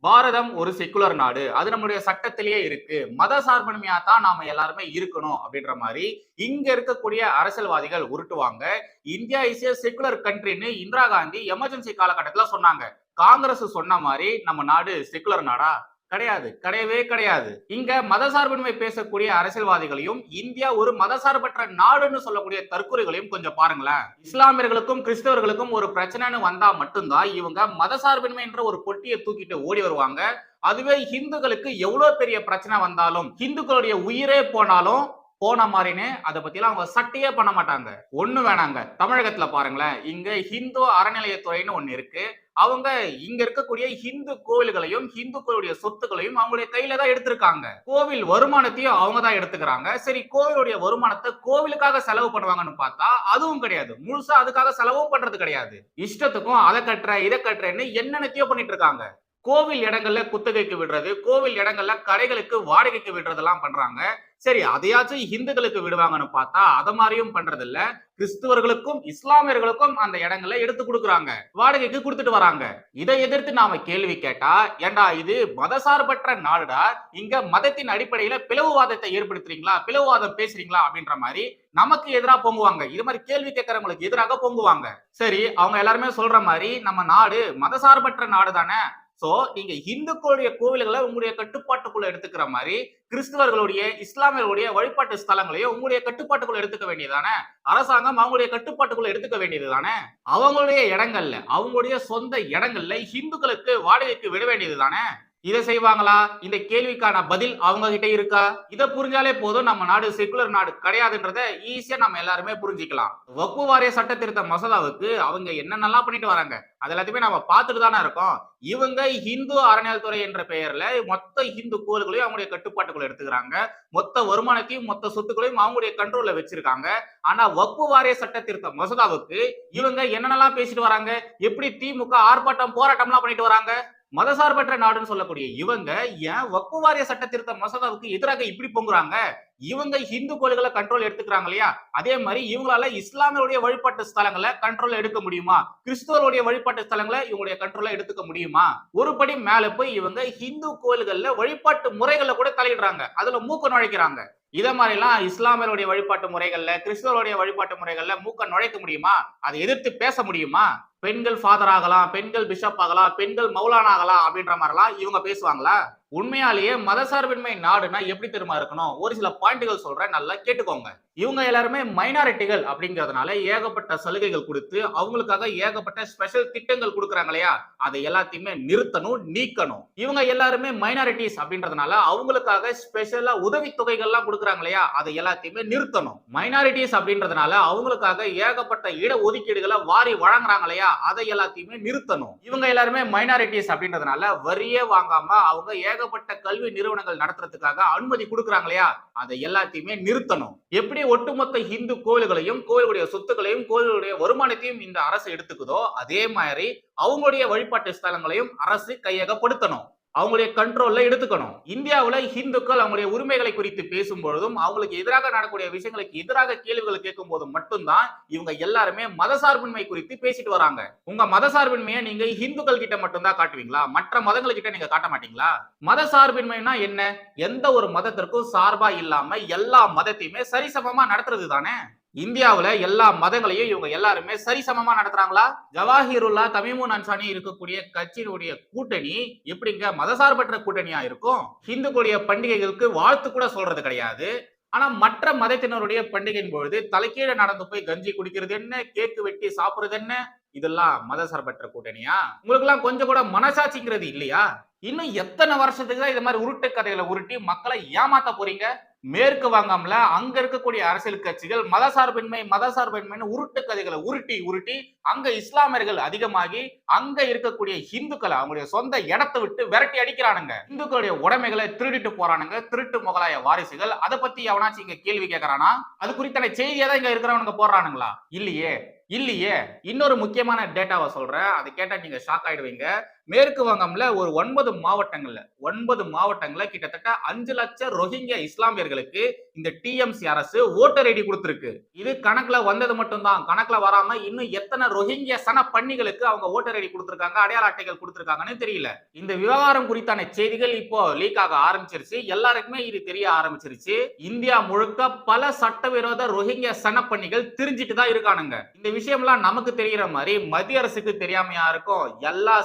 பாரதம் ஒரு செக்குலர் நாடு. அது நம்மளுடைய சட்டத்திலேயே இருக்கு. மத சார்பன்மையா தான் நாம எல்லாருமே இருக்கணும் அப்படின்ற மாதிரி இங்க இருக்கக்கூடிய அரசியல்வாதிகள் உருட்டுவாங்க. இந்தியா இஸ் ஏ செக்குலர் கண்ட்ரின்னு இந்திரா காந்தி எமர்ஜென்சி காலகட்டத்துல சொன்னாங்க. காங்கிரஸ் சொன்ன மாதிரி நம்ம நாடு செக்குலர் நாடா? கிடையாது. கிடையவே கிடையாது. இங்க மதசார்பின்மை பேசக்கூடிய அரசியல்வாதிகளையும் இந்தியா ஒரு மதசார்பற்ற நாடுன்னு சொல்லக்கூடிய தற்கொலைகளையும் கொஞ்சம் பாருங்களேன். இஸ்லாமியர்களுக்கும் கிறிஸ்தவர்களுக்கும் ஒரு பிரச்சனைன்னு வந்தா மட்டும்தான் இவங்க மதசார்பின்மை என்ற ஒரு பொட்டியை தூக்கிட்டு ஓடி வருவாங்க. அதுவே ஹிந்துக்களுக்கு எவ்வளவு பெரிய பிரச்சனை வந்தாலும் ஹிந்துக்களுடைய உயிரே போனாலும் போன மாதிரின்னு அதை பத்திலாம் அவங்க சட்டையே பண்ண மாட்டாங்க. ஒண்ணு வேணாங்க. தமிழகத்துல பாருங்களேன். இங்க ஹிந்து அறநிலையத்துறைன்னு ஒண்ணு இருக்கு. அவங்க இங்க இருக்கக்கூடிய ஹிந்து கோவில்களையும் ஹிந்துக்களுடைய சொத்துக்களையும் அவங்களுடைய கையில தான் எடுத்திருக்காங்க. கோவில் வருமானத்தையும் அவங்க தான் எடுத்துக்கிறாங்க. சரி கோவிலுடைய வருமானத்தை கோவிலுக்காக செலவு பண்ணுவாங்கன்னு பார்த்தா அதுவும் கிடையாது. முழுசா அதுக்காக செலவும் பண்றது கிடையாது. இஷ்டத்துக்கும் அதை கட்டுற இதை கட்டுறேன்னு என்னென்னத்தையோ பண்ணிட்டு இருக்காங்க. கோவில் இடங்கள்ல குத்தகைக்கு விடுறது கோவில் இடங்கள்ல கடைகளுக்கு வாடகைக்கு விடுறதெல்லாம் பண்றாங்க. சரி அதையாச்சும் ஹிந்துக்களுக்கு விடுவாங்கன்னு பார்த்தா அதை மாதிரியும் பண்றது இல்ல கிறிஸ்துவர்களுக்கும் இஸ்லாமியர்களுக்கும் அந்த இடங்களை எடுத்து கொடுக்குறாங்க. வாடகைக்கு கொடுத்துட்டு வராங்க. இதை எதிர்த்து நாம கேள்வி கேட்டா ஏண்டா இது மதசார்பற்ற நாடுடா? இங்க மதத்தின் அடிப்படையில பிளவுவாதத்தை ஏற்படுத்துறீங்களா? பிளவுவாதம் பேசுறீங்களா? அப்படின்ற மாதிரி நமக்கு எதிராக பொங்குவாங்க. இது மாதிரி கேள்வி கேட்கறவங்களுக்கு எதிராக பொங்குவாங்க. சரி அவங்க எல்லாருமே சொல்ற மாதிரி நம்ம நாடு மதசார்பற்ற நாடு தானே சோ நீங்க இந்துக்களுடைய கோவில்களை உங்களுடைய கட்டுப்பாட்டுக்குள்ள எடுத்துக்கிற மாதிரி கிறிஸ்தவர்களுடைய இஸ்லாமியர்களுடைய வழிபாட்டு ஸ்தலங்களையும் உங்களுடைய கட்டுப்பாட்டுக்குள்ள எடுத்துக்க வேண்டியதானே அரசாங்கம் அவங்களுடைய கட்டுப்பாட்டுக்குள்ள எடுத்துக்க வேண்டியது தானே அவங்களுடைய இடங்கள்ல அவங்களுடைய சொந்த இடங்கள்ல இந்துக்களுக்கு வாடகைக்கு விட வேண்டியது தானே இதை செய்வாங்களா? இந்த கேள்விக்கான பதில் அவங்க கிட்ட இருக்கா? இதை புரிஞ்சாலே போதும். நம்ம நாடு செக்குலர் நாடு கிடையாதுன்றத ஈஸியா நம்ம எல்லாருமே புரிஞ்சுக்கலாம். வக்பு வாரிய சட்ட திருத்த மசோதாவுக்கு அவங்க என்னென்னலாம் பண்ணிட்டு வராங்க? அது எல்லாத்தையுமே நம்ம பார்த்துட்டு தானே இருக்கோம். இவங்க ஹிந்து அறநிலையத்துறை என்ற பெயர்ல மொத்த ஹிந்து கோவில்களையும் அவங்களுடைய கட்டுப்பாட்டுக்குள்ள எடுத்துக்கிறாங்க. மொத்த வருமானத்தையும் மொத்த சொத்துக்களையும் அவங்களுடைய கண்ட்ரோல்ல வச்சிருக்காங்க. ஆனா வக்பு வாரிய சட்ட திருத்த மசோதாவுக்கு இவங்க என்னென்னலாம் பேசிட்டு வராங்க? எப்படி திமுக ஆர்ப்பாட்டம் போராட்டம்லாம் பண்ணிட்டு வராங்க? மதசார்பற்ற நாடுன்னு சொல்லக்கூடிய இவங்க ஏன் வக்குவாரிய சட்ட திருத்த மசோதாவுக்கு எதிராக இப்படி பொங்குறாங்க? இவங்க ஹிந்து கோயில்களை கண்ட்ரோல் எடுத்துக்கிறாங்க இல்லையா? அதே மாதிரி இவங்களால இஸ்லாமியருடைய வழிபாட்டு ஸ்தலங்களை கண்ட்ரோல் எடுக்க முடியுமா? கிறிஸ்துவருடைய வழிபாட்டு ஸ்தலங்களை இவங்களுடைய கண்ட்ரோல எடுத்துக்க முடியுமா? ஒரு படி மேல போய் இவங்க ஹிந்து கோயில்கள்ல வழிபாட்டு முறைகளை கூட தலையிடுறாங்க. அதுல மூக்க நுழைக்கிறாங்க. இதை மாதிரிலாம் இஸ்லாமியருடைய வழிபாட்டு முறைகள்ல கிறிஸ்தவருடைய வழிபாட்டு முறைகள்ல மூக்க நுழைக்க முடியுமா? அதை எதிர்த்து பேச முடியுமா? பெண்கள் ஃபாதர் ஆகலாம் பெண்கள் பிஷப் ஆகலாம் பெண்கள் மௌலானா ஆகலாம் அப்படின்ற மாதிரிலாம் இவங்க பேசுவாங்களா? உண்மையாலேயே மதசார்பின்மை நாடுனா எப்படி தெரியுமா இருக்கணும்? ஒரு சில பாயிண்ட்கள் சொல்றேன் நல்லா கேட்டுக்கோங்க. இவங்க எல்லாருமே மைனாரிட்டிகள் அப்படிங்கிறதுனால ஏகப்பட்ட சலுகைகள் கொடுத்து அவங்களுக்காக ஏகப்பட்ட ஸ்பெஷல் திட்டங்கள் கொடுக்குறாங்க இல்லையா? அதை எல்லாத்தையுமே நிறுத்தணும் நீக்கணும். இவங்க எல்லாருமே மைனாரிட்டிஸ் அப்படின்றதுனால அவங்களுக்காக ஸ்பெஷலா உதவி தொகைகள்லாம் கொடுக்குறாங்க இல்லையா? அதை எல்லாத்தையுமே நிறுத்தணும். மைனாரிட்டிஸ் அப்படின்றதுனால அவங்களுக்காக ஏகப்பட்ட இட ஒதுக்கீடுகளை வாரி வழங்குறாங்க இல்லையா? அதை எல்லாத்தையுமே நிறுத்தணும். இவங்க எல்லாருமே மைனாரிட்டிஸ் அப்படின்றதுனால வரியே வாங்காம அவங்க ஏகப்பட்ட கல்வி நிறுவனங்கள் நடத்துறதுக்காக அனுமதி கொடுக்குறாங்க இல்லையா அதை எல்லாத்தையுமே நிறுத்தணும். எப்படி ஒட்டுமொத்த இந்து கோயில்களையும் கோயிலுடைய சொத்துக்களையும் கோவிலுடைய வருமானத்தையும் இந்த அரசு எடுத்துக்குதோ அதே மாதிரி அவங்களுடைய வழிபாட்டு ஸ்தலங்களையும் அரசு கையகப்படுத்தணும். அவங்களுடைய கண்ட்ரோல்ல எடுத்துக்கணும். இந்தியாவில் ஹிந்துக்கள் அவங்களுடைய உரிமைகளை குறித்து பேசும் பொழுதும் அவங்களுக்கு எதிராக நடக்கக்கூடிய விஷயங்களுக்கு எதிராக கேள்விகளை கேட்கும் போது மட்டும்தான் இவங்க எல்லாருமே மதசார்பின்மை குறித்து பேசிட்டு வராங்க. உங்க மதசார்பின்மையை நீங்க ஹிந்துக்கள் கிட்ட மட்டும்தான் காட்டுவீங்களா? மற்ற மதங்கள் கிட்ட நீங்க காட்ட மாட்டீங்களா? மதசார்பின்மைனா என்ன? எந்த ஒரு மதத்திற்கும் சார்பா இல்லாம எல்லா மதத்தையுமே சரிசமமா நடத்துறது தானே இந்தியாவில் எல்லா மதங்களையும் இவங்க எல்லாருமே சரிசமமா நடத்துறாங்களா? ஜவாஹிருல்லா தமிமுன் அன்சானி இருக்கக்கூடிய கட்சியினுடைய கூட்டணி எப்படிங்க? மதசார்பற்ற கூட்டணியா இருக்கும்? இந்துக்களுடைய பண்டிகைகளுக்கு வாழ்த்து கூட சொல்றது கிடையாது. ஆனா மற்ற மதத்தினருடைய பண்டிகையின் பொழுது தலைக்கீழே நடந்து போய் கஞ்சி குடிக்கிறது என்ன? கேக்கு வெட்டி சாப்பிடுறது என்ன? இதெல்லாம் மதசார்பற்ற கூட்டணியா? உங்களுக்கு எல்லாம் கொஞ்சம் கூட மனசாட்சிங்கிறது இல்லையா? இன்னும் எத்தனை வருஷத்துக்கு தான் இது மாதிரி உருட்டு கதைகளை உருட்டி மக்களை ஏமாத்த போறீங்க? மேற்கு வங்கம்ல அங்க இருக்கக்கூடிய அரசியல் கட்சிகள் மதசார்பின்மை மதசார்பின்மைன்னு உருட்டு கதைகளை உருட்டி உருட்டி அங்க இஸ்லாமியர்கள் அதிகமாகி அங்க இருக்கக்கூடிய இந்துக்களை அவங்களுடைய சொந்த இடத்தை விட்டு விரட்டி அடிக்கிறானுங்க. இந்துக்களுடைய உடைமைகளை திருடிட்டு போறானுங்க. திருட்டு முகலாய வாரிசுகள். அதை பத்தி எவனாச்சும் இங்க கேள்வி கேட்கறானா அது குறித்தான செய்தியை தான் இங்க இருக்கிறவனுங்க போடுறானுங்களா? இல்லையே. இல்லையே. இன்னொரு முக்கியமான டேட்டாவை சொல்றேன். அதை கேட்டா நீங்க ஷாக் ஆயிடுவீங்க. மேற்கு வங்கம்ல ஒரு ஒன்பது மாவட்டங்கள்ல ஒன்பது மாவட்டங்கள்ல கிட்டத்தட்ட அஞ்சு லட்சம் ரோஹிங்கியா இஸ்லாமியர்களுக்கு இந்த டிஎம்சி அரசு ஓட்டர் ஐடி கொடுத்திருக்கு. இது கணக்குல வந்தது மட்டும்தான். கணக்குல வராம இன்னும் எத்தனை ரோஹிங்கியா சன பண்ணிகளுக்கு அவங்க ஓட்டர் ஐடி கொடுத்திருக்காங்க அடையாள அட்டைகள் கொடுத்திருக்காங்கன்னு தெரியல. இந்த விவகாரம் குறித்தான செய்திகள் இப்போ லீக் ஆக ஆரம்பிச்சிருச்சு. எல்லாருக்குமே இது தெரிய ஆரம்பிச்சிருச்சு. இந்தியா முழுக்க பல சட்டவிரோத ரொஹிங்கிய சன பண்ணிகள் தெரிஞ்சிட்டு தான் இருக்கானுங்க. இந்த விஷயம்லாம் நமக்கு தெரியற மாதிரி மத்திய அரசுக்கு தெரியாமையா இருக்கும். எல்லா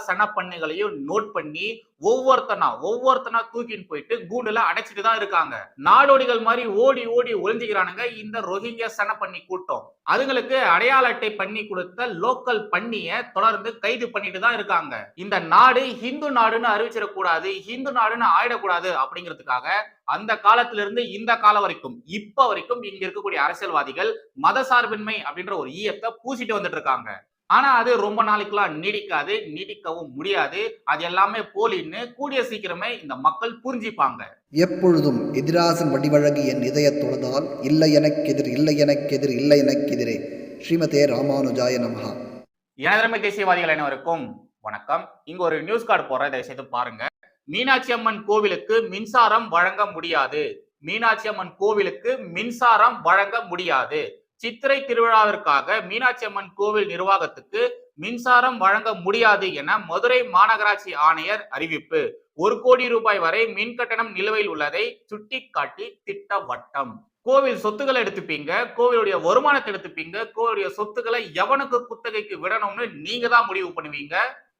சனப்பண்ணிகளையும் நோட் பண்ணி ஒவ்வொருத்தனா ஒவ்வொருத்தனா தூக்கிட்டு போயிட்டு கூண்டுல அடைச்சிட்டு தான் இருக்காங்க. நாடோடிகள் மாதிரி ஓடி ஓடி ஒளிஞ்சுக்கிறானுங்க. இந்த ரோஹிங்கியா சனப்பண்ணி கூட்டம். அதுங்களுக்கு அடையாள அட்டை பண்ணி கொடுத்த லோக்கல் பண்ணிய தொடர்ந்து கைது பண்ணிட்டு தான் இருக்காங்க. இந்த நாடு ஹிந்து நாடுன்னு அறிவிச்சிடக்கூடாது ஹிந்து நாடுன்னு ஆயிடக்கூடாது அப்படிங்கிறதுக்காக அந்த காலத்துல இருந்து இந்த காலம் வரைக்கும் இப்ப வரைக்கும் இங்க இருக்கக்கூடிய அரசியல்வாதிகள் மதசார்பின்மை அப்படின்ற ஒரு ஈயத்தை பூசிட்டு வந்துட்டு இருக்காங்க. ஆனா அது ரொம்ப நாளைக்குலாம் நீடிக்காது நீடிக்கவும் முடியாது. அது எல்லாமே போலின்னு கூடிய சீக்கிரமே இந்த மக்கள் புரிஞ்சுப்பாங்க. எப்பொழுதும் எதிராசன் வடிவழகு என் இதயத் தொழுதால் இல்லை எனக்கெதிர் இல்லை எனக்கெதிர் இல்லை எனக்கெதிரே ஸ்ரீமதே ராமானுஜாய நமஹா. எனதரமை தேசியவாதிகள் அனைவருக்கும் வணக்கம். இங்க ஒரு நியூஸ் கார்டு போடுறேன். தயவு செய்து பாருங்க. மீனாட்சி அம்மன் கோவிலுக்கு மின்சாரம் வழங்க முடியாது. மீனாட்சி அம்மன் கோவிலுக்கு மின்சாரம் வழங்க முடியாது. சித்திரை திருவிழாவிற்காக மீனாட்சி அம்மன் கோவில் நிர்வாகத்துக்கு மின்சாரம் வழங்க முடியாது என மதுரை மாநகராட்சி ஆணையர் அறிவிப்பு. ஒரு கோடி ரூபாய் வரை மின் கட்டணம் நிலுவையில் உள்ளதை சுட்டிக்காட்டி திட்டவட்டம். கோவில் சொத்துக்களை எடுத்துப்பீங்க கோவிலுடைய வருமானத்தை எடுத்துப்பீங்க கோவிலுடைய சொத்துக்களை எவனுக்கு குத்தகைக்கு விடணும்னு நீங்க தான் முடிவு பண்ணுவீங்க.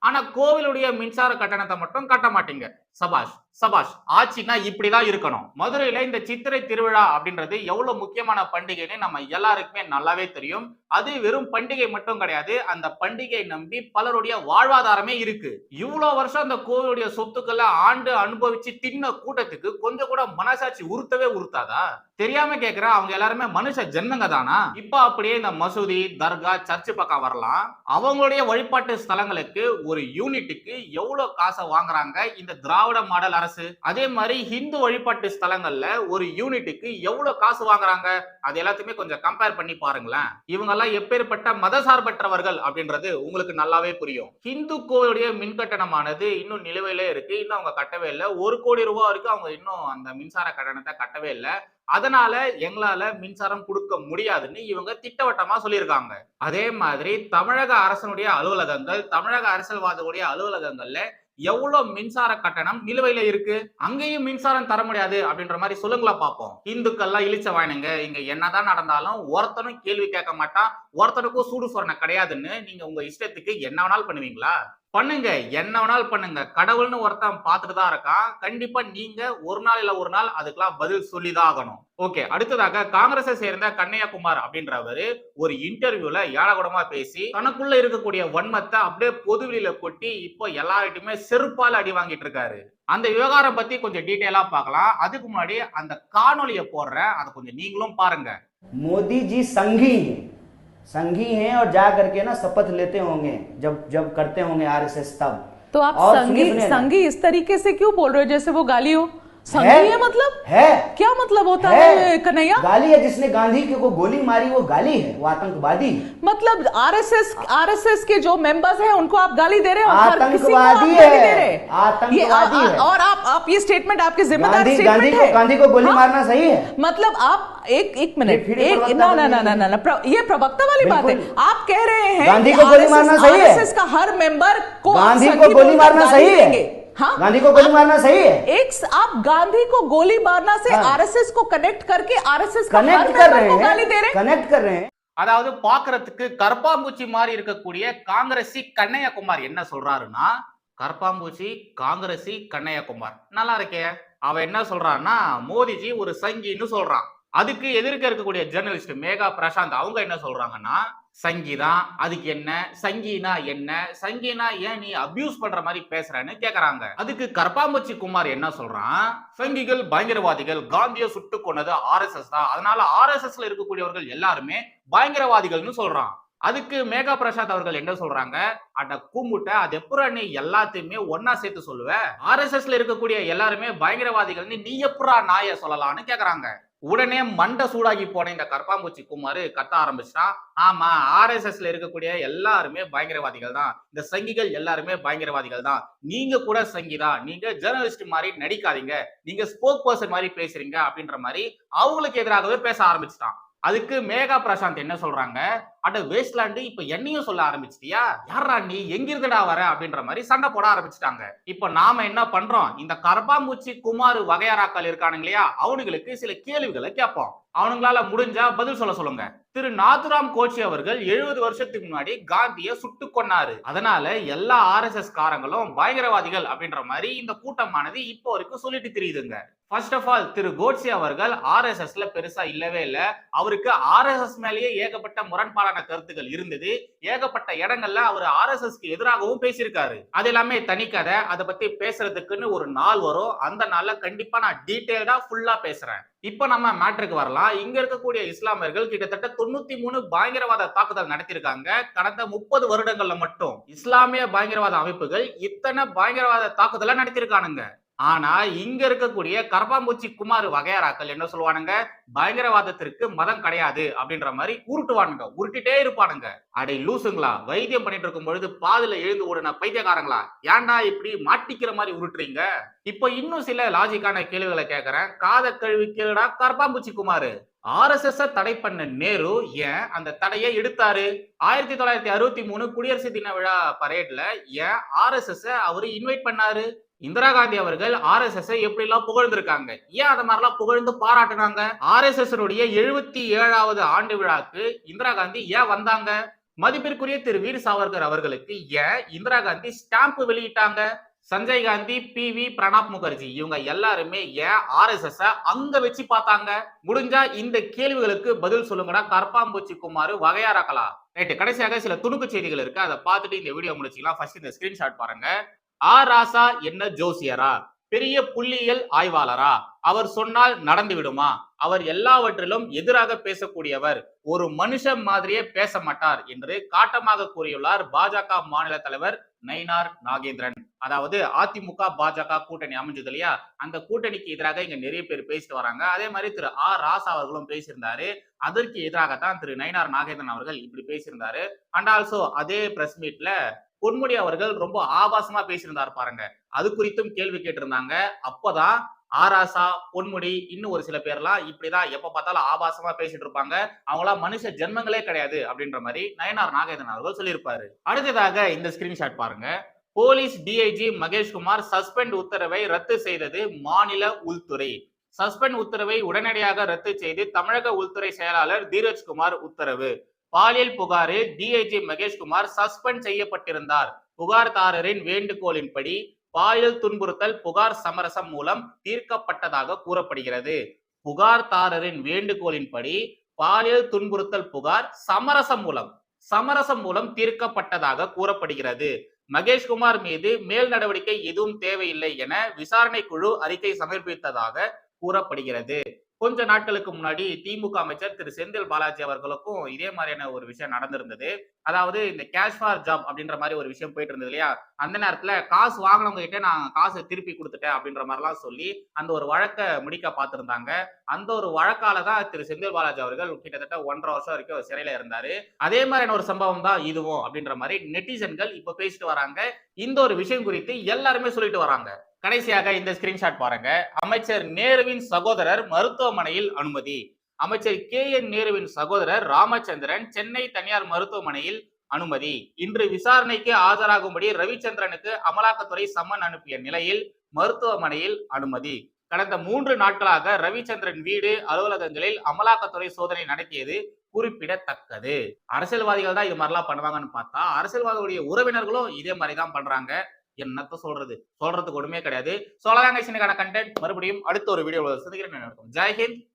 ஆனா கோவிலுடைய மின்சார கட்டணத்தை மட்டும் கட்ட மாட்டீங்க. சபாஷ் சபாஷ் ஆட்சினா இப்படிதான் இருக்கணும். மதுரையில இந்த சித்திரை திருவிழா அப்படின்றது எவ்வளவு முக்கியமான பண்டிகைன்னு நம்ம எல்லாருக்குமே நல்லாவே தெரியும். அது வெறும் பண்டிகை மட்டும் கிடையாது. அந்த பண்டிகையை நம்பி பலருடைய வாழ்வாதாரமே இருக்கு. இவ்வளவு வருஷம் அந்த கோவிலுடைய சொத்துக்களை ஆண்டு அனுபவிச்சு தின்ன கூட்டத்துக்கு கொஞ்சம் கூட மனசாட்சி உறுத்தவே உறுத்தாதா? தெரியாம கேக்குற அவங்க எல்லாருமே மனுஷ ஜென்மங்க தானா? இப்ப அப்படியே இந்த மசூதி தர்கா சர்ச்சு பக்கம் வரலாம். அவங்களுடைய வழிபாட்டு ஸ்தலங்களுக்கு ஒரு யூனிட்டுக்கு எவ்வளவு காசை வாங்குறாங்க? இந்த திராவிட மாடல் அரசு அதே மாதிரி ஹிந்து வழிபாட்டு ஸ்தலங்கள்ல ஒரு யூனிட்டுக்கு எவ்வளவு காசு வாங்குறாங்க? அது எல்லாத்தையுமே கொஞ்சம் கம்பேர் பண்ணி பாருங்களேன். இவங்க எல்லாம் எப்பேற்பட்ட மதசார்பற்றவர்கள் அப்படின்றது உங்களுக்கு நல்லாவே புரியும். ஹிந்து கோவிலுடைய மின் கட்டணமானது இன்னும் நிலுவையிலே இருக்கு. இன்னும் அவங்க கட்டவே இல்லை. ஒரு கோடி ரூபாய் வரைக்கும் அவங்க இன்னும் அந்த மின்சார கட்டணத்தை கட்டவே இல்லை. அதனால எங்களால மின்சாரம் கொடுக்க முடியாதுன்னு இவங்க திட்டவட்டமா சொல்லியிருக்காங்க. அதே மாதிரி தமிழக அரசனுடைய அலுவலகங்கள் தமிழக அரசியல்வாதிகளுடைய அலுவலகங்கள்ல எவ்வளவு மின்சார கட்டணம் நிலுவையில இருக்கு? அங்கேயும் மின்சாரம் தர முடியாது அப்படின்ற மாதிரி சொல்லுங்களா பார்ப்போம் இந்துக்கள்லாம் இழிச்ச வாயினுங்க. இங்க என்னதான் நடந்தாலும் ஒருத்தனும் கேள்வி கேட்க மாட்டான். ஒருத்தருக்கும் சூடு சொரணை கிடையாதுன்னு நீங்க உங்க இஷ்டத்துக்கு என்ன வேணாலும் பண்ணுவீங்களா? பண்ணுங்க. என்ன வேணாலும் பண்ணுங்க. கடவுள்னு ஒருத்தன் பார்த்துட்டு தான் இருக்கான். கண்டிப்பா நீங்க ஒரு நாள் இல்ல ஒரு நாள் அதுக்கெல்லாம் பதில் சொல்லிதான் ஆகணும். ஓகே. அடுத்ததாக காங்கிரஸை சேர்ந்த கண்ணையாகுமார் அப்படின்றவர் ஒரு இன்டர்வியூல ஏழகுடமா பேசி தனக்குள்ள இருக்கக்கூடிய வன்மத்தை அப்படியே பொதுவெளியில கொட்டி இப்போ எல்லார்கிட்டயுமே செருப்பால் அடி வாங்கிட்டு இருக்காரு. அந்த விவகாரம் பத்தி கொஞ்சம் டீட்டெயிலா பார்க்கலாம். அதுக்கு முன்னாடி அந்த காணொலியை போடுறேன். அதை கொஞ்சம் நீங்களும் பாருங்க. மோதிஜி சங்கி. संघी हैं और जा करके ना शपथ लेते होंगे जब जब करते होंगे आरएसएस तब। तो आप और संगी संगी इस तरीके से क्यों बोल रहे हो जैसे वो गाली हो? है संगी है मतलब? है। क्या मतलब होता है। है कन्हैया? गाली है जिसने गांधी के को गोली मारी वो गाली है वो आतंकवादी है। मतलब आरएसएस आरएसएस के जो मेंबर्स हैं उनको आप गाली दे रहे हो आतंकवादी है। हैं। आतंकवादी है। और आप आप ये स्टेटमेंट आपके जिम्मेदार स्टेटमेंट है। गांधी को गोली हाँ? मारना सही है। मतलब आप एक एक ये मिनट फिर एक प्रवक्ता ना ना बन ना गई। ना ना ना प्र- ये प्रवक्ता वाली बात है बिल्कुल। आप कह रहे हैं गांधी कि को गोली RSS मारना सही है। RSS का हर मेंबर को आप गांधी को संगी गोली बोलकर मारना गाली सही है देंगे। हाँ गांधी को गोली मारना सही है एक स- आप गांधी को गोली मारना से हाँ। आरएसएस को कनेक्ट करके आरएसएस का हर कनेक्ट कर मेंबर रहे को गाली दे हैं रहे हैं कनेक्ट कर रहे हैं அதாவது பாக்குறதுக்கு கற்பாம்பூச்சி மாதிரி இருக்கக்கூடிய காங்கிரசி கண்ணையகுமார் என்ன சொல்றாருன்னா கற்பாம்பூச்சி காங்கிரசி கண்ணையகுமார் நல்லா இருக்கே அவ என்ன சொல்றான்னா மோடிஜி ஒரு சங்கின்னு சொல்றான் அதுக்கு எதிர்க்க இருக்கக்கூடிய ஜெர்னலிஸ்ட் மேகா பிரசாந்த் அவங்க என்ன சொல்றாங்கன்னா சங்கீதா அதுக்கு என்ன? சங்கினா என்ன? சங்கினா ஏன் நீ அபியூஸ் பண்ற மாதிரி பேசுறன்னு கேக்குறாங்க. அதுக்கு கர்பாம்பச்சி குமார் என்ன சொல்றான்? சங்கிகள் பயங்கரவாதிகள் காந்தியை சுட்டு கொன்னது ஆர்எஸ்எஸ் தான். அதனால ஆர்எஸ்எஸ்ல இருக்கக்கூடியவர்கள் எல்லாருமே பயங்கரவாதிகள்னு சொல்றான். அதுக்கு மேகா பிரசாத் அவர்கள் என்ன சொல்றாங்க? அட கும்பிட்ட அது எப்படா நீ எல்லாத்தையுமே ஒன்னா சேர்த்து சொல்லுவ? ஆர்எஸ்எஸ்ல இருக்கக்கூடிய எல்லாருமே பயங்கரவாதிகள்னு நீ எப்புறா நாய சொல்லலாம்னு கேக்குறாங்க. உடனே மண்டை சூடாகி போன இந்த கற்பாம்பூச்சி குமார் கத்த ஆரம்பிச்சிட்டான் ஆமா ஆர்எஸ்எஸ்ல இருக்கக்கூடிய எல்லாருமே பயங்கரவாதிகள் தான் இந்த சங்கிகள் எல்லாருமே பயங்கரவாதிகள் தான் நீங்க கூட சங்கி தான் நீங்க ஜேர்னலிஸ்ட் மாதிரி நடிக்காதீங்க. நீங்க ஸ்போக் பர்சன் மாதிரி பேசுறீங்க அப்படின்ற மாதிரி அவங்களுக்கு எதிராகவே பேச ஆரம்பிச்சிட்டான். அதுக்கு மேகா பிரசாந்த் என்ன சொல்றாங்க? அட வேஸ்ட்லாண்டு இப்ப என்னையும் சொல்ல ஆரம்பிச்சிட்டியா? யாரா நீ? எங்கிருந்துடா வர? அப்படின்ற மாதிரி சண்டை போட ஆரம்பிச்சிட்டாங்க. இப்ப நாம என்ன பண்றோம்? இந்த கர்பாம்பூச்சி குமார் வகையாராக்கள் இருக்கானுங்க இல்லையா? அவனுங்களுக்கு சில கேள்விகளை கேட்போம். அவனுங்களால முடிஞ்சா பதில் சொல்ல சொல்லுங்க. திரு. நாதுராம் கோட்சி அவர்கள் எழுபது வருஷத்துக்கு முன்னாடி காந்திய சுட்டு கொன்னாரு. அதனால எல்லா ஆர்எஸ்எஸ் காரங்களும் பயங்கரவாதிகள் அப்படின்ற மாதிரி இந்த கூட்டமானது இப்போ வரைக்கும் சொல்லிட்டு தெரியுதுங்க. ஃபர்ஸ்ட் ஆஃப் ஆல் திரு. கோட்ஸே அவர்கள் ஆர்எஸ்எஸ்ல பெருசா இல்லவே இல்ல. அவருக்கு ஆர்எஸ்எஸ் மேலேயே ஏகப்பட்ட முரண்பாடான கருத்துக்கள் இருந்தது. ஏகப்பட்ட இடங்கள்ல அவர் ஆர்எஸ்எஸ்க்கு எதிராகவும் பேசியிருக்காரு. அது எல்லாமே தனி கதை. அதை பத்தி பேசுறதுக்குன்னு ஒரு நாள் வரும். அந்த நாள்ல கண்டிப்பா நான் டீட்டெயில்டா ஃபுல்லா பேசுறேன். இப்ப நம்ம மேட்ருக்கு வரலாம். இங்க இருக்கக்கூடிய இஸ்லாமியர்கள் கிட்டத்தட்ட தொண்ணூத்தி மூணு பயங்கரவாத தாக்குதல் நடத்தியிருக்காங்க. கடந்த முப்பது வருடங்கள்ல மட்டும். இஸ்லாமிய பயங்கரவாத அமைப்புகள் இத்தனை பயங்கரவாத தாக்குதலை நடத்தியிருக்கானுங்க. ஆனா இங்க இருக்கக்கூடிய கரப்பாம்பூச்சி குமார் வகையராக்கள் என்ன சொல்லுவானுங்க? பயங்கரவாதத்திற்கு மதம் கிடையாது அப்படின்ற மாதிரி உருட்டுவானுங்க உருட்டிட்டே இருப்பானுங்க. அடே லூசுங்களா வைத்தியம் பண்ணிட்டு இருக்கும் பொழுது பாதுல எழுந்து ஓடுன பைத்தியக்காரங்களா? ஏன்டா இப்படி மாட்டிக்கிற மாதிரி உருட்டுறீங்க? இப்போ இன்னும் சில லாஜிக்கான கேள்விகளை கேட்கறேன் காத கழுவி கேளுடா கரப்பாம்பூச்சி குமார். ஆர்எஸ்எஸ் தடை பண்ண நேரு ஏன் அந்த தடையை எடுத்தாரு? ஆயிரத்தி தொள்ளாயிரத்தி அறுபத்தி மூணு குடியரசு தின விழா பரேட்ல ஏன் ஆர்எஸ்எஸ் அவரு இன்வைட் பண்ணாரு? இந்திரா காந்தி அவர்கள் ஆர்எஸ்எஸ் எப்படி எல்லாம் புகழ்ந்திருக்காங்க? ஏன் அந்த மாதிரிலாம் புகழ்ந்து பாராட்டுனாங்க? எஸ் எழுபத்தி ஏழாவது ஆண்டு விழாக்கு இந்திரா காந்தி ஏன் வந்தாங்க? மதிப்பிற்குரிய திரு வீர் சாவர்கர் அவர்களுக்கு ஏன் இந்திரா காந்தி ஸ்டாம்ப் வெளியிட்டாங்க? சஞ்சய் காந்தி பி வி பிரணாப் முகர்ஜி இவங்க எல்லாருமே ஏன் ஆர்எஸ்எஸ் அங்க வச்சு பார்த்தாங்க? முடிஞ்சா இந்த கேள்விகளுக்கு பதில் சொல்லுங்கடா. கற்பாம்பூச்சி குமார் வகையாராக்கலா ரைட்டு கடைசியாக சில துணுக்கு செய்திகள் இருக்கு. அதை பார்த்துட்டு இந்த வீடியோ முடிச்சுக்கலாம். ஃபர்ஸ்ட் இந்த ஸ்கிரீன்ஷாட் பாருங்க. ஆ ராசா என்ன ஜோசியரா? பெரிய புள்ளியியல் ஆய்வாளரா? அவர் சொன்னால் நடந்து விடுமா? அவர் எல்லாவற்றிலும் எதிராக பேசக்கூடியவர் ஒரு மனுஷன் மாதிரியே பேச மாட்டார் என்று காட்டமாக கூறியுள்ளார் பாஜக மாநில தலைவர் நயினார் நாகேந்திரன். அதாவது அதிமுக பாஜக கூட்டணி அமைஞ்சது இல்லையா? அந்த கூட்டணிக்கு எதிராக இங்க நிறைய பேர் பேசிட்டு வராங்க. அதே மாதிரி திரு ஆ ராசா அவர்களும் பேசியிருந்தாரு. அதற்கு எதிராகத்தான் திரு நயினார் நாகேந்திரன் அவர்கள் இப்படி பேசியிருந்தாரு. அண்ட் ஆல்சோ அதே பிரஸ் மீட்ல பொன்முடி அவர்கள் ரொம்ப ஆபாசமா பேசியிருந்தார் பாருங்க. அது குறித்தும் கேள்வி கேட்டிருந்தாங்க. அப்பதான் ஆராசா பொன்முடி இன்னும் ஒரு சில பேர்லாம் இப்படிதான் எப்ப பார்த்தாலும் ஆபாசமா பேசிட்டு இருப்பாங்க. அவங்களாம் மனுஷ ஜென்மங்களே கிடையாது அப்படின்ற மாதிரி நயனார் நாகேந்திரன் அவர்கள் சொல்லியிருப்பாரு. அடுத்ததாக இந்த ஸ்கிரீன்ஷாட் பாருங்க. போலீஸ் டிஐஜி மகேஷ்குமார் சஸ்பெண்ட் உத்தரவை ரத்து செய்தது மாநில உள்துறை. சஸ்பெண்ட் உத்தரவை உடனடியாக ரத்து செய்து தமிழக உள்துறை செயலாளர் தீரஜ்குமார் உத்தரவு. பாலியல் புகாரில் டிஐஜி மகேஷ்குமார் சஸ்பெண்ட் செய்யப்பட்டிருந்தார். புகார்தாரரின் வேண்டுகோளின்படி பாலியல் துன்புறுத்தல் புகார் சமரசம் மூலம் தீர்க்கப்பட்டதாக கூறப்படுகிறது. புகார்தாரரின் வேண்டுகோளின்படி பாலியல் துன்புறுத்தல் புகார் சமரசம் மூலம் சமரசம் மூலம் தீர்க்கப்பட்டதாக கூறப்படுகிறது. மகேஷ்குமார் மீது மேல் நடவடிக்கை எதுவும் தேவையில்லை என விசாரணை குழு அறிக்கை சமர்ப்பித்ததாக கூறப்படுகிறது. கொஞ்ச நாட்களுக்கு முன்னாடி திமுக அமைச்சர் திரு செந்தில் பாலாஜி அவர்களுக்கும் இதே மாதிரியான ஒரு விஷயம் நடந்திருந்தது. அதாவது இந்த கேஷ் ஃபார் ஜாப் அப்படின்ற மாதிரி ஒரு விஷயம் போயிட்டு இருந்தது இல்லையா? அந்த நேரத்துல காசு வாங்கினவங்க கிட்ட நான் காசு திருப்பி கொடுத்துட்டேன் அப்படின்ற மாதிரிலாம் சொல்லி அந்த ஒரு வழக்கை முடிக்க பார்த்திருந்தாங்க. அந்த ஒரு வழக்கால தான் திரு செந்தில் பாலாஜி அவர்கள் கிட்டத்தட்ட ஒன்றரை வருஷம் வரைக்கும் சிறையில இருந்தாரு. அதே மாதிரியான ஒரு சம்பவம் தான் இதுவும் அப்படின்ற மாதிரி நெட்டிசன்கள் இப்ப பேசிட்டு வராங்க. இந்த ஒரு விஷயம் குறித்து எல்லாருமே சொல்லிட்டு வராங்க. கடைசியாக இந்த ஸ்கிரீன்ஷாட் பாருங்க. அமைச்சர் நேருவின் சகோதரர் மருத்துவமனையில் அனுமதி. அமைச்சர் கே என் நேருவின் சகோதரர் ராமச்சந்திரன் சென்னை தனியார் மருத்துவமனையில் அனுமதி. இன்று விசாரணைக்கு ஆஜராகும்படி ரவிச்சந்திரனுக்கு அமலாக்கத்துறை சம்மன் அனுப்பிய நிலையில் மருத்துவமனையில் அனுமதி. கடந்த மூன்று நாட்களாக ரவிச்சந்திரன் வீடு அலுவலகங்களில் அமலாக்கத்துறை சோதனை நடத்தியது குறிப்பிடத்தக்கது. அரசியல்வாதிகள் தான் இது மாதிரிலாம் பண்ணுவாங்கன்னு பார்த்தா அரசியல்வாதிகளுடைய உறவினர்களும் இதே மாதிரி தான் பண்றாங்க. என்னத்த சொல்றது? சொல்றதுக்கு ஒண்ணுமே கிடையாது. சொல்லலாங்க சின்னக்கான கண்டென்ட் மறுபடியும் அடுத்த ஒரு வீடியோ சந்திக்கிறேன். ஜெய்ஹிந்த்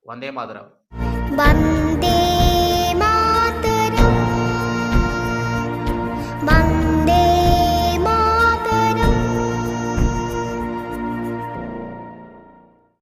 வந்தே மாதரம்.